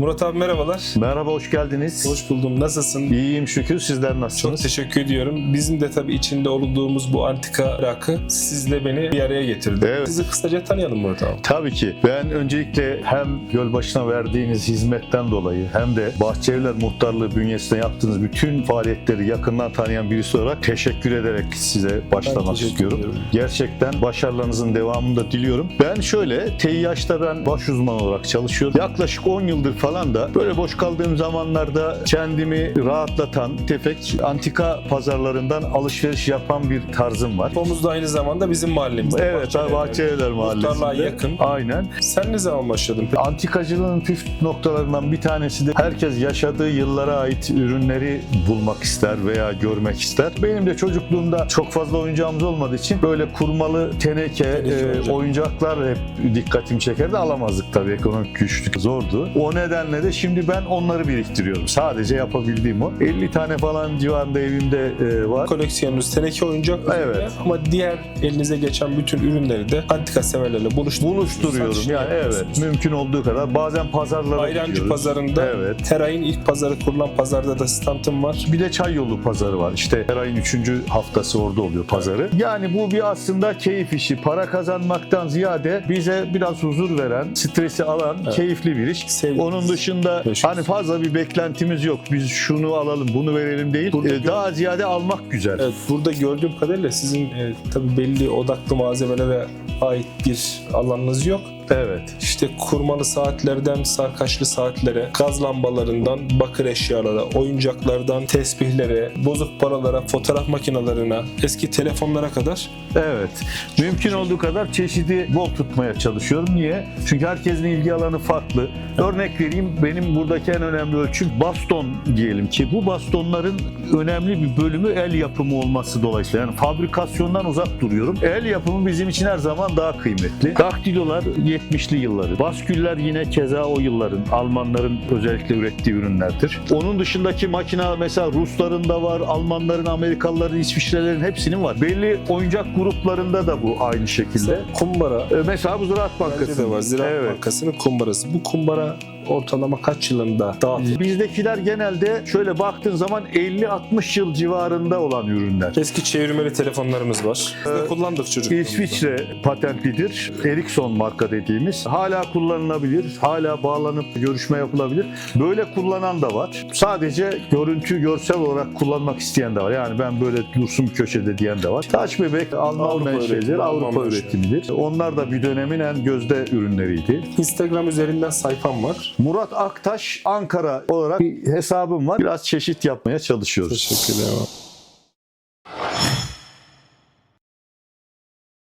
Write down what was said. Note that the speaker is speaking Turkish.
Murat abi merhabalar. Merhaba, hoş geldiniz. Hoş buldum. Nasılsın? İyiyim şükür. Sizler Çok nasılsınız? teşekkür ediyorum. Bizim de tabii içinde olduğumuz bu antika rakı sizle beni bir araya getirdi. Evet. Sizi kısaca tanıyalım Murat abi. Tabii ki. Ben öncelikle hem Gölbaşı'na verdiğiniz hizmetten dolayı hem de Bahçeliler Muhtarlığı bünyesinde yaptığınız bütün faaliyetleri yakından tanıyan birisi olarak teşekkür ederek size başlamak istiyorum. ediyorum. Gerçekten başarılarınızın devamını da diliyorum. Ben şöyle TİH'ta ben baş uzman olarak çalışıyorum. Yaklaşık 10 yıldır falan da böyle boş kaldığım zamanlarda kendimi rahatlatan tefek antika pazarlarından alışveriş yapan bir tarzım var. Omuz da aynı zamanda bizim mahallemizde. Evet, Bahçelievler. Bahçelievler Mahallesi'nde. Muhtarlığa yakın. Aynen. Sen ne zaman başladın? peki? Antikacılığın püf noktalarından bir tanesi de herkes yaşadığı yıllara ait ürünleri bulmak ister veya görmek ister. Benim de çocukluğumda çok fazla oyuncağımız olmadığı için böyle kurmalı teneke, Teneke e, oyuncak. oyuncaklar hep dikkatimi çekerdi. Alamazdık tabii ekonomik güçlük zordu. O nedenle de şimdi ben onları biriktiriyorum. Sadece yapabildiğim o. 50 tane falan civarında evimde e, var. Koleksiyonunuz teneke oyuncak Evet. üzerine ama diğer elinize geçen bütün ürünleri de antika severlerle buluşturuyorsunuz. Buluşturuyorum yani evet mümkün olduğu kadar bazen pazarlara Ayrancı gidiyoruz. pazarında Evet. Teray'ın ilk pazarı kurulan pazarda da standım var. Bir de Çay Yolu pazarı var. İşte her ayın 3. haftası orada oluyor pazarı. Yani bu bir aslında keyif işi. Para kazanmaktan ziyade bize biraz huzur veren, stresi alan, Evet. keyifli bir iş. Sevdiğiniz Onun dışında yaşıyoruz. hani fazla bir beklentimiz yok. Biz şunu alalım, bunu verelim değil. Burada Ee, daha ziyade almak güzel. Evet, burada gördüğüm kadarıyla sizin e, tabii belli odaklı malzemelere ait bir alanınız yok. Evet. İşte kurmalı saatlerden sarkaçlı saatlere, gaz lambalarından bakır eşyalara, oyuncaklardan tesbihlere, bozuk paralara, fotoğraf makinelerine, eski telefonlara kadar Evet. Mümkün olduğu kadar çeşidi bol tutmaya çalışıyorum. Niye? Çünkü herkesin ilgi alanı farklı. Örnek vereyim. Benim buradaki en önemli ölçüm baston diyelim ki. Bu bastonların önemli bir bölümü el yapımı olması dolayısıyla. Yani fabrikasyondan uzak duruyorum. El yapımı bizim için her zaman daha kıymetli. Daktilolar 70'li yılları. Basküller yine keza o yılların. Almanların özellikle ürettiği ürünlerdir. Onun dışındaki makina mesela Rusların da var, Almanların, Amerikalıların, İsviçrelerin hepsinin var. Belli oyuncak gruplarında da bu aynı şekilde. kumbara Ee, Mesela bu Ziraat bence Bankası de var. Ziraat Evet. Bankası'nın kumbarası. Bu kumbara ortalama kaç yılında dağıtıldı? Bizdekiler genelde şöyle baktığın zaman 50-60 yıl civarında olan ürünler. Eski çevirmeli telefonlarımız var. Biz de Ee, kullandık çocukluğumuzda. İsviçre patentlidir. Ericsson marka dediğimiz. Hala kullanılabilir. Hala bağlanıp görüşme yapılabilir. Böyle kullanan da var. Sadece görüntü, görsel olarak kullanmak isteyen de var. Yani ben böyle dursun köşede diyen de var. Taş bebek Alman Avrupa menşelidir. üretimi, Alman Avrupa menşeli. üretimidir. Onlar da bir dönemin en gözde ürünleriydi. Instagram üzerinden sayfam var. Murat Aktaş Ankara olarak bir hesabım var. Biraz çeşit yapmaya çalışıyoruz. Teşekkür ederim.